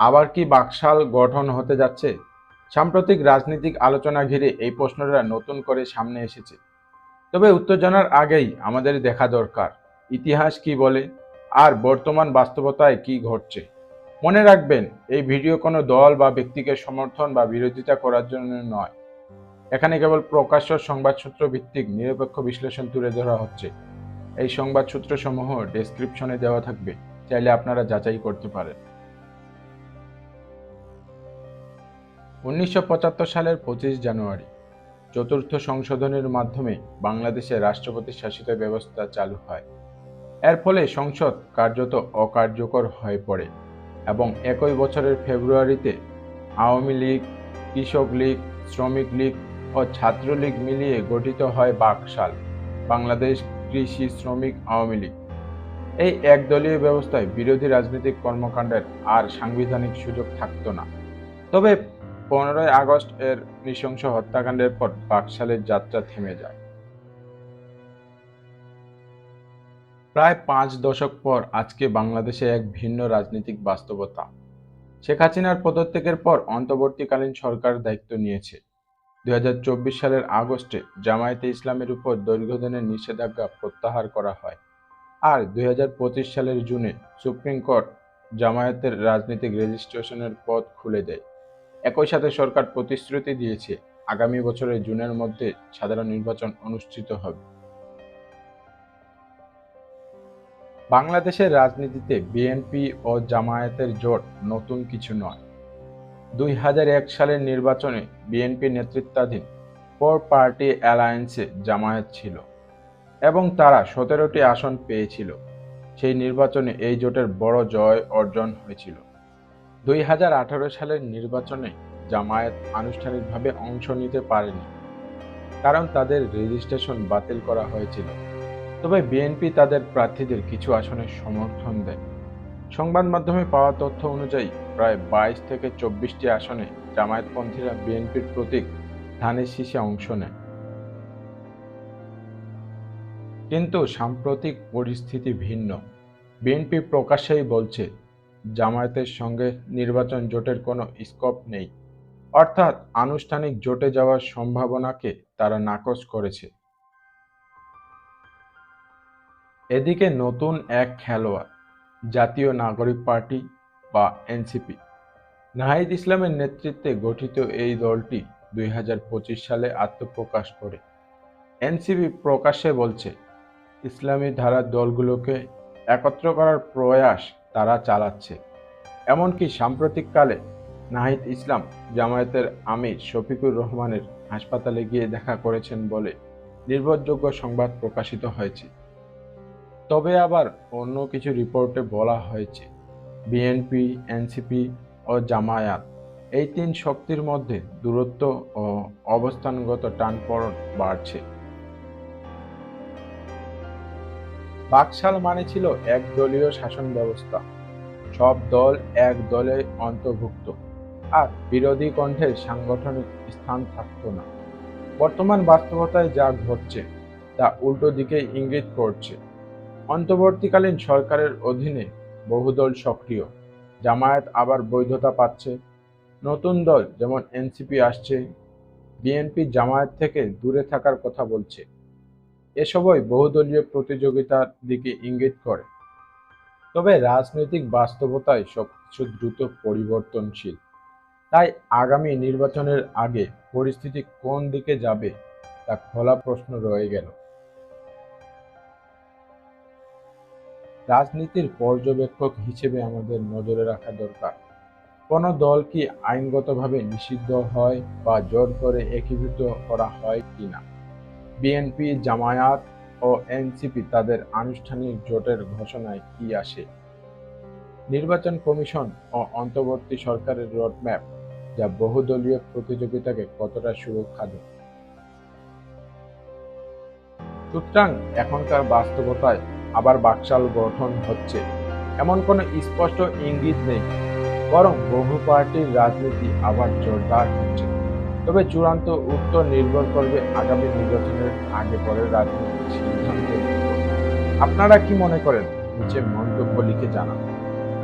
আবার কি বাকশাল গঠন হতে যাচ্ছে? সাম্প্রতিক রাজনৈতিক আলোচনা ঘিরে এই প্রশ্নটা নতুন করে সামনে এসেছে। তবে উত্তর জানার আগেই আমাদের দেখা দরকার। ইতিহাস কি বলে? আর বর্তমান বাস্তবতায় কি ঘটছে? মনে রাখবেন, এই ভিডিও কোনো দল বা ব্যক্তিকে সমর্থন বা বিরোধিতা করার জন্য নয়। এখানে কেবল প্রকাশ্য সংবাদসূত্র ভিত্তিক নিরপেক্ষ বিশ্লেষণ তুলে ধরা হচ্ছে। এই সংবাদসূত্রসমূহ ডেসক্রিপশনে দেওয়া থাকবে। চাইলে আপনারা যাচাই করতে পারেন। উনিশশো পঁচাত্তর সালের পঁচিশ জানুয়ারি, চতুর্থ সংশোধনের মাধ্যমে বাংলাদেশে রাষ্ট্রপতি শাসিত ব্যবস্থা চালু হয়। এর ফলে সংসদ কার্যত অকার্যকর হয়ে পড়ে এবং একই বছরের ফেব্রুয়ারিতে আওয়ামী লীগ, কৃষক লীগ, শ্রমিক লীগ ও ছাত্রলীগ মিলিয়ে গঠিত হয় বাকশাল, বাংলাদেশ কৃষি শ্রমিক আওয়ামী লীগ। এই একদলীয় ব্যবস্থায় বিরোধী রাজনৈতিক কর্মকাণ্ডের আর সাংবিধানিক সুযোগ থাকতো না। তবে পনেরোই আগস্ট এর নৃশংস হত্যাকাণ্ডের পর বাকশালের যাত্রা থেমে যায়। প্রায় পাঁচ দশক পর আজকে বাংলাদেশে এক ভিন্ন রাজনৈতিক বাস্তবতা। শেখ হাসিনার পদত্যাগের পর অন্তর্বর্তীকালীন সরকার দায়িত্ব নিয়েছে। দুই হাজার চব্বিশ সালের আগস্টে জামায়াতে ইসলামের উপর দীর্ঘদিনের নিষেধাজ্ঞা প্রত্যাহার করা হয়। আর দুই হাজার পঁচিশ সালের জুনে সুপ্রিম কোর্ট জামায়াতের রাজনৈতিক রেজিস্ট্রেশনের পথ খুলে দেয়। একই সাথে সরকার প্রতিশ্রুতি দিয়েছে, আগামী বছরের জুনের মধ্যে সাধারণ নির্বাচন অনুষ্ঠিত হবে। বাংলাদেশের রাজনীতিতে বিএনপি ও জামায়াতের জোট নতুন কিছু নয়। দুই সালের নির্বাচনে বিএনপি নেতৃত্বাধীন ফোর পার্টি অ্যালায়েন্সে জামায়াত ছিল এবং তারা সতেরোটি আসন পেয়েছিল। সেই নির্বাচনে এই জোটের বড় জয় অর্জন হয়েছিল। দুই হাজার আঠারো সালের নির্বাচনে জামায়াত আনুষ্ঠানিকভাবে অংশ নিতে পারেনি, কারণ তাদের রেজিস্ট্রেশন বাতিল করা হয়েছিল। তবে বিএনপি তাদের প্রার্থীদের কিছু আসনে সমর্থন দেয়। সংবাদ মাধ্যমে পাওয়া তথ্য অনুযায়ী, প্রায় বাইশ থেকে চব্বিশটি আসনে জামায়াতপন্থীরা বিএনপির প্রতীক ধানের শীষে অংশ নেয়। কিন্তু সাম্প্রতিক পরিস্থিতি ভিন্ন। বিএনপি প্রকাশ্যেই বলছে জামায়াতের সঙ্গে নির্বাচন জোটের কোনো স্কোপ নেই। অর্থাৎ আনুষ্ঠানিক জোটে যাওয়ার সম্ভাবনাকে তারা নাকচ করেছে। এদিকে নতুন এক খেলোয়াড়, জাতীয় নাগরিক পার্টি বা এনসিপি। নাহিদ ইসলামের নেতৃত্বে গঠিত এই দলটি দুই হাজার পঁচিশ সালে আত্মপ্রকাশ করে। এনসিপি প্রকাশ্যে বলছে, ইসলামী ধারার দলগুলোকে একত্র করার প্রয়াস তারা চালাচ্ছে। এমনকি সাম্প্রতিককালে নাহিদ ইসলাম জামায়াতের আমির শফিকুর রহমানের হাসপাতালে গিয়ে দেখা করেছেন বলে নির্ভরযোগ্য সংবাদ প্রকাশিত হয়েছে। তবে আবার অন্য কিছু রিপোর্টে বলা হয়েছে, বিএনপি, এনসিপি ও জামায়াত। এই তিন শক্তির মধ্যে দূরত্ব ও অবস্থানগত টানপড়ন বাড়ছে। বাকশাল মানে ছিল একদলীয় শাসন ব্যবস্থা। সব দল এক দলে অন্তর্ভুক্ত। আর বিরোধী কণ্ঠের সাংগঠনিক স্থান থাকতো না। বর্তমান বাস্তবতায় যা ঘটছে, তা উল্টো দিকে ইঙ্গিত করছে। অন্তর্বর্তীকালীন সরকারের অধীনে বহুদল সক্রিয়। জামায়াত আবার বৈধতা পাচ্ছে। নতুন দল যেমন এনসিপি আসছে, বিএনপি জামায়াত থেকে দূরে থাকার কথা বলছে। এসবই বহুদলীয় প্রতিযোগিতার দিকে ইঙ্গিত করে। তবে রাজনৈতিক বাস্তবতায় সবকিছু দ্রুত পরিবর্তনশীল। তাই আগামী নির্বাচনের আগে পরিস্থিতি কোন দিকে যাবে তা খোলা প্রশ্ন রয়ে গেল। রাজনীতির পর্যবেক্ষক হিসেবে আমাদের নজরে রাখা দরকার। কোন দল কি আইনগতভাবে নিষিদ্ধ হয় বা জোর করে একীভূত করা হয় কিনা? বিএনপি জামায়াত ও এনসিপি তাদের আনুষ্ঠানিক জোটের ঘোষণায় কি আসে? নির্বাচন কমিশন ও অন্তর্বর্তী সরকারের রোডম্যাপ, যা বহুদলীয় প্রতিযোগিতাকে কতটা সুরক্ষা দেয়? সুতরাং এখনকার বাস্তবতায় আবার বাকশাল গঠন হচ্ছে। এমন কোনো স্পষ্ট ইঙ্গিত নেই, বরং বহু পার্টির রাজনীতি আবার জোরদার হচ্ছে। তবে চূড়ান্ত উত্তর নির্ভর করবে আগামী নির্বাচনের আগে পরের রাজনৈতিক সিদ্ধান্তের আপনারা কি মনে করেন? নিচে মন্তব্য লিখে জানান।